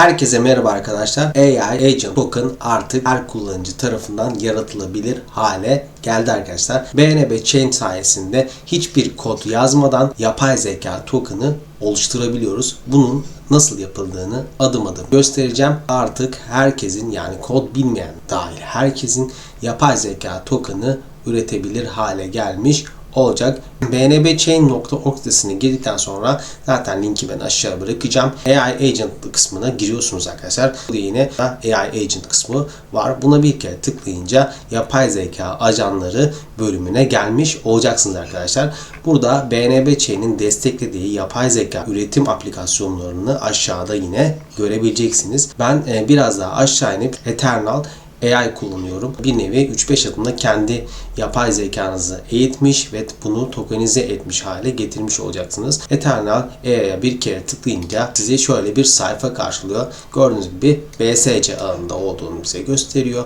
Herkese merhaba arkadaşlar. AI Agent Token artık her kullanıcı tarafından yaratılabilir hale geldi arkadaşlar. BNB Chain sayesinde hiçbir kod yazmadan yapay zeka token'ı oluşturabiliyoruz. Bunun nasıl yapıldığını adım adım göstereceğim. Artık herkesin yani kod bilmeyen dahil herkesin yapay zeka token'ı üretebilir hale gelmiş olacak. bnbchain.org sitesine girdikten sonra zaten linki ben aşağı bırakacağım. AI Agent kısmına giriyorsunuz arkadaşlar. Burada yine AI Agent kısmı var. Buna bir kere tıklayınca yapay zeka ajanları bölümüne gelmiş olacaksınız arkadaşlar. Burada BNB Chain'in desteklediği yapay zeka üretim aplikasyonlarını aşağıda yine görebileceksiniz. Ben e, biraz daha aşağı inip Eternal AI kullanıyorum. Bir nevi 3-5 adımda kendi yapay zekanızı eğitmiş ve bunu tokenize etmiş hale getirmiş olacaksınız. Eternal AI'ya bir kere tıklayınca size şöyle bir sayfa karşılıyor. Gördüğünüz gibi BSC ağında olduğunu bize gösteriyor.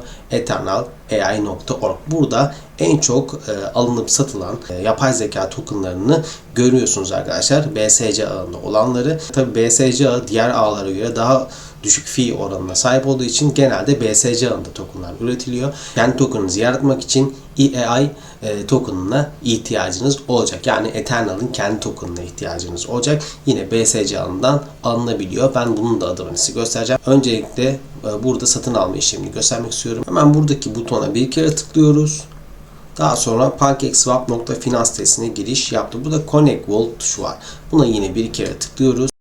eternal.ai.org Burada en çok e, alınıp satılan e, yapay zeka tokenlarını görüyorsunuz arkadaşlar. BSC ağında olanları. Tabi BSC ağı diğer ağlara göre daha düşük fee oranına sahip olduğu için genelde BSC ağında tokenlar üretiliyor. Kendi tokenınızı yaratmak için EAI e, token'ına ihtiyacınız olacak. Yani Eternal'ın kendi token'ına ihtiyacınız olacak. Yine BSC ağından alınabiliyor. Ben bunun da size göstereceğim. Öncelikle e, burada satın alma işlemini göstermek istiyorum. Hemen buradaki butona bir kere tıklıyoruz. Daha sonra PancakeSwap.finans sitesine giriş yaptı. Burada Connect Wallet tuşu var. Buna yine bir kere tıklıyoruz.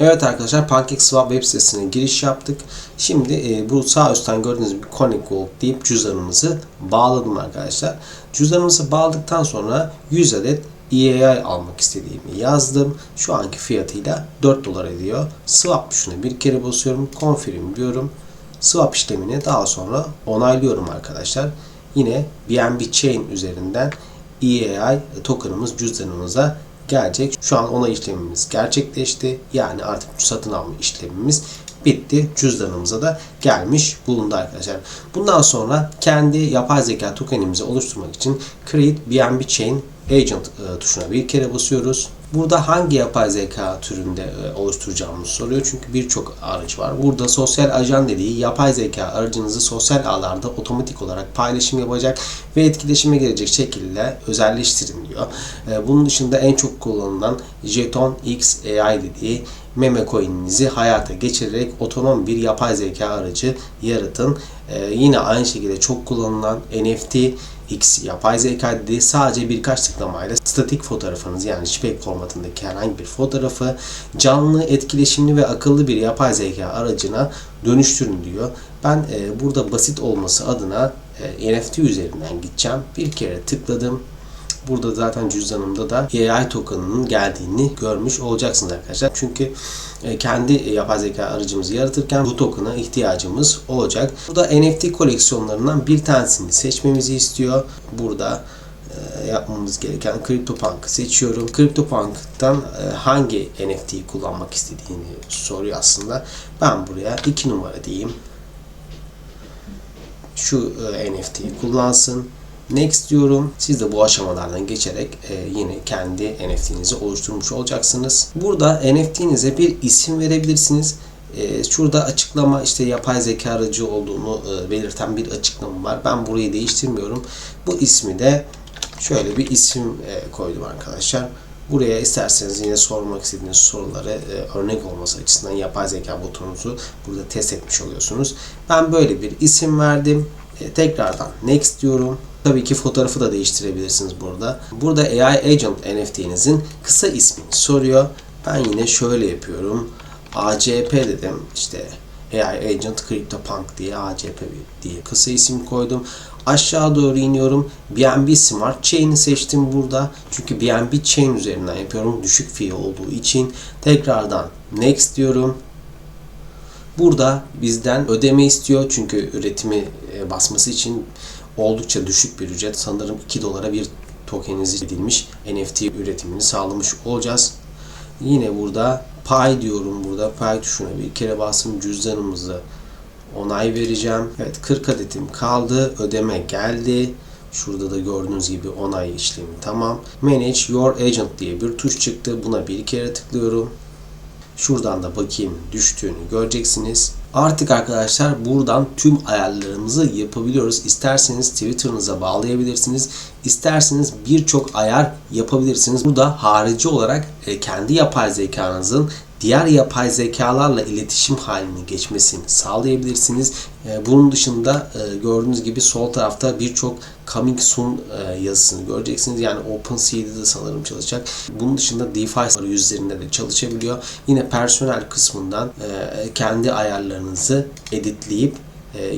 Evet arkadaşlar PancakeSwap web sitesine giriş yaptık. Şimdi e, bu sağ üstten gördüğünüz gibi Connect Wallet deyip cüzdanımızı bağladım arkadaşlar. Cüzdanımızı bağladıktan sonra 100 adet EAI almak istediğimi yazdım. Şu anki fiyatıyla 4 dolar ediyor. Swap tuşuna bir kere basıyorum. Confirm diyorum. Swap işlemini daha sonra onaylıyorum arkadaşlar. Yine BNB Chain üzerinden EAI tokenımız cüzdanımıza gelecek. Şu an onay işlemimiz gerçekleşti. Yani artık satın alma işlemimiz bitti. Cüzdanımıza da gelmiş bulundu arkadaşlar. Bundan sonra kendi yapay zeka tokenimizi oluşturmak için Create BNB Chain Agent e, tuşuna bir kere basıyoruz. Burada hangi yapay zeka türünde e, oluşturacağımızı soruyor. Çünkü birçok araç var. Burada sosyal ajan dediği yapay zeka aracınızı sosyal ağlarda otomatik olarak paylaşım yapacak ve etkileşime gelecek şekilde özelleştirin diyor. E, bunun dışında en çok kullanılan Jeton X AI dediği meme coin'inizi hayata geçirerek otonom bir yapay zeka aracı yaratın. Ee, yine aynı şekilde çok kullanılan NFT X yapay zeka dediği sadece birkaç tıklamayla statik fotoğrafınız yani JPEG formatındaki herhangi bir fotoğrafı canlı, etkileşimli ve akıllı bir yapay zeka aracına dönüştürün diyor. Ben e, burada basit olması adına e, NFT üzerinden gideceğim. Bir kere tıkladım. Burada zaten cüzdanımda da AI token'ının geldiğini görmüş olacaksınız arkadaşlar. Çünkü e, kendi yapay zeka aracımızı yaratırken bu token'a ihtiyacımız olacak. Burada NFT koleksiyonlarından bir tanesini seçmemizi istiyor. Burada e, yapmamız gereken CryptoPunk'ı seçiyorum. CryptoPunk'tan e, hangi NFT'yi kullanmak istediğini soruyor aslında. Ben buraya 2 numara diyeyim. Şu NFT'yi kullansın. Next diyorum. Siz de bu aşamalardan geçerek e, yine kendi NFT'nizi oluşturmuş olacaksınız. Burada NFT'nize bir isim verebilirsiniz. E, şurada açıklama işte yapay zeka aracı olduğunu e, belirten bir açıklama var. Ben burayı değiştirmiyorum. Bu ismi de şöyle bir isim e, koydum arkadaşlar. Buraya isterseniz yine sormak istediğiniz soruları örnek olması açısından yapay zeka butonunuzu burada test etmiş oluyorsunuz. Ben böyle bir isim verdim. Tekrardan next diyorum. Tabii ki fotoğrafı da değiştirebilirsiniz burada. Burada AI Agent NFT'nizin kısa ismini soruyor. Ben yine şöyle yapıyorum. ACP dedim. İşte AI Agent CryptoPunk diye ACP diye kısa isim koydum. Aşağı doğru iniyorum. BNB Smart Chain'i seçtim burada. Çünkü BNB Chain üzerinden yapıyorum. Düşük fee olduğu için. Tekrardan Next diyorum. Burada bizden ödeme istiyor. Çünkü üretimi basması için oldukça düşük bir ücret. Sanırım 2 dolara bir tokenize edilmiş NFT üretimini sağlamış olacağız. Yine burada pay diyorum burada. Pay tuşuna bir kere bastım. Cüzdanımızı onay vereceğim. Evet 40 adetim kaldı. Ödeme geldi. Şurada da gördüğünüz gibi onay işlemi tamam. Manage Your Agent diye bir tuş çıktı. Buna bir kere tıklıyorum. Şuradan da bakayım düştüğünü göreceksiniz. Artık arkadaşlar buradan tüm ayarlarımızı yapabiliyoruz. İsterseniz Twitter'ınıza bağlayabilirsiniz. İsterseniz birçok ayar yapabilirsiniz. Burada harici olarak e, kendi yapay zekanızın diğer yapay zekalarla iletişim haline geçmesini sağlayabilirsiniz. E, Bunun dışında e, gördüğünüz gibi sol tarafta birçok coming soon e, yazısını göreceksiniz. Yani OpenCD'de sanırım çalışacak. Bunun dışında DeFi arayüzlerinde de çalışabiliyor. Yine personel kısmından e, kendi ayarlarınızı editleyip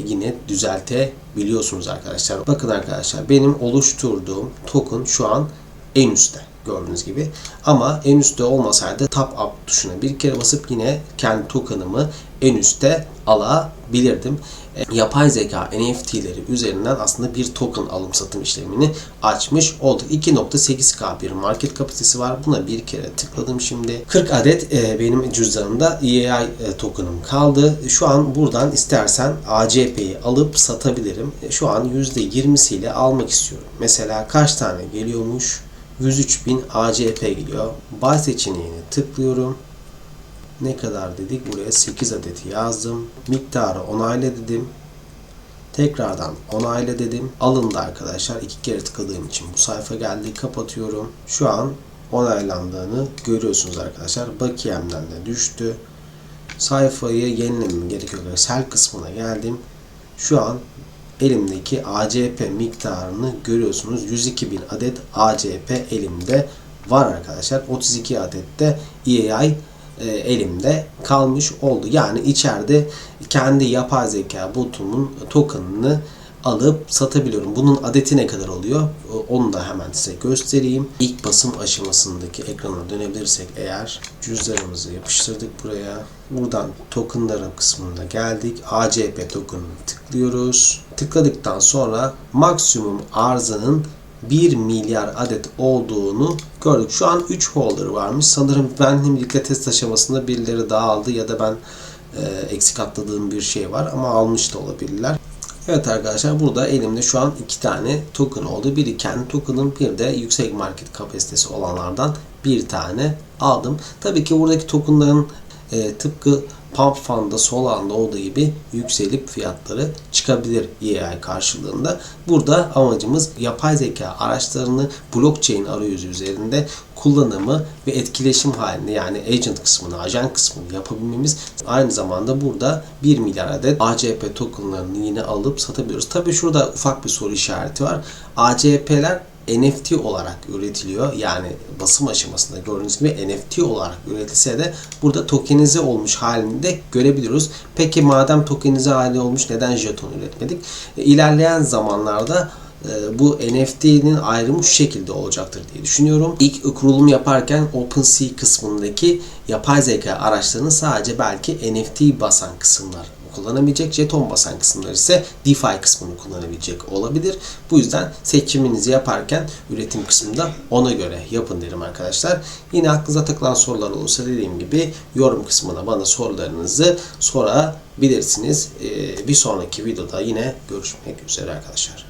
yine düzeltebiliyorsunuz arkadaşlar. Bakın arkadaşlar benim oluşturduğum token şu an en üstte gördüğünüz gibi. Ama en üstte olmasaydı tap up tuşuna bir kere basıp yine kendi token'ımı en üstte alabilirdim. E, Yapay zeka NFT'leri üzerinden aslında bir token alım satım işlemini açmış olduk. 2.8K bir market kapasitesi var. Buna bir kere tıkladım şimdi. 40 adet e, benim cüzdanımda EAI e, token'ım kaldı. Şu an buradan istersen ACP'yi alıp satabilirim. E, Şu an %20'siyle almak istiyorum. Mesela kaç tane geliyormuş? 103.000 ACP geliyor. Buy seçeneğine tıklıyorum. Ne kadar dedik? Buraya 8 adeti yazdım. Miktarı onayla dedim. Tekrardan onayla dedim. Alındı arkadaşlar. İki kere tıkladığım için bu sayfa geldi. Kapatıyorum. Şu an onaylandığını görüyorsunuz arkadaşlar. Bakiyemden de düştü. Sayfayı yenilemem gerekiyor. Sel kısmına geldim. Şu an elimdeki ACP miktarını görüyorsunuz. 102.000 adet ACP elimde var arkadaşlar. 32 adet de EAI e, elimde kalmış oldu. Yani içeride kendi yapay zeka botumun token'ını alıp satabiliyorum. Bunun adeti ne kadar oluyor? E, Onu da hemen size göstereyim. İlk basım aşamasındaki ekrana dönebilirsek eğer cüzdanımızı yapıştırdık buraya. Buradan tokenların kısmına geldik. ACP token'ını tıklıyoruz. Tıkladıktan sonra maksimum arzının 1 milyar adet olduğunu gördük. Şu an 3 holder varmış. Sanırım benimle birlikte test aşamasında birileri daha aldı ya da ben e, eksik atladığım bir şey var ama almış da olabilirler. Evet arkadaşlar burada elimde şu an iki tane token oldu. Biri kendi token'ım bir de yüksek market kapasitesi olanlardan bir tane aldım. Tabii ki buradaki tokenların e, tıpkı Pump Fund'da Solan'da olduğu gibi yükselip fiyatları çıkabilir EAI karşılığında. Burada amacımız yapay zeka araçlarını blockchain arayüzü üzerinde kullanımı ve etkileşim halinde yani agent kısmını, ajan kısmını yapabilmemiz. Aynı zamanda burada 1 milyar adet ACP tokenlarını yine alıp satabiliyoruz. Tabii şurada ufak bir soru işareti var. ACP'ler NFT olarak üretiliyor. Yani basım aşamasında gördüğünüz gibi NFT olarak üretilse de burada tokenize olmuş halini de görebiliyoruz. Peki madem tokenize hali olmuş neden jeton üretmedik? E, İlerleyen zamanlarda e, bu NFT'nin ayrımı şu şekilde olacaktır diye düşünüyorum. İlk kurulum yaparken OpenSea kısmındaki yapay zeka araçlarını sadece belki NFT basan kısımlar kullanabilecek. Jeton basan kısımlar ise DeFi kısmını kullanabilecek olabilir. Bu yüzden seçiminizi yaparken üretim kısmında ona göre yapın derim arkadaşlar. Yine aklınıza takılan sorular olursa dediğim gibi yorum kısmına bana sorularınızı sorabilirsiniz. Ee, Bir sonraki videoda yine görüşmek üzere arkadaşlar.